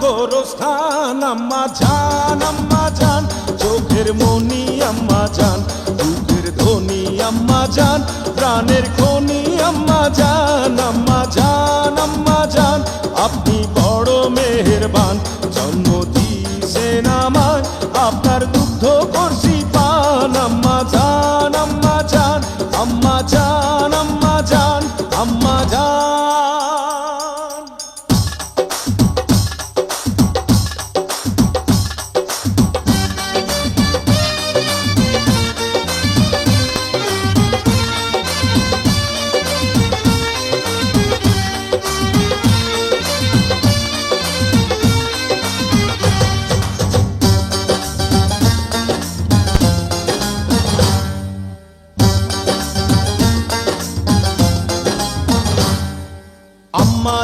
গোরস্থান আম্মা জান আম্মা জান। চোখের মনি আম্মা জান। দুঃখের ধনি, আম্মা জান। প্রাণের খনি, আম্মা জান আম্মা জান আম্মা জান। আপনি বড় মেহেরবান জন্ম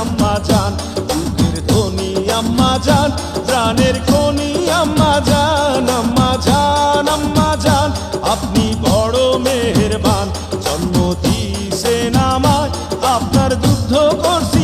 আম্মা জান, বুকের ধনি আম্মা জান, প্রাণের খনি আম্মা জান আম্মা জান আম্মা জান। আপনি বড় মেহেরবান, জন্ম দিয়েছেন আমায়। আপনার দুগ্ধ করছি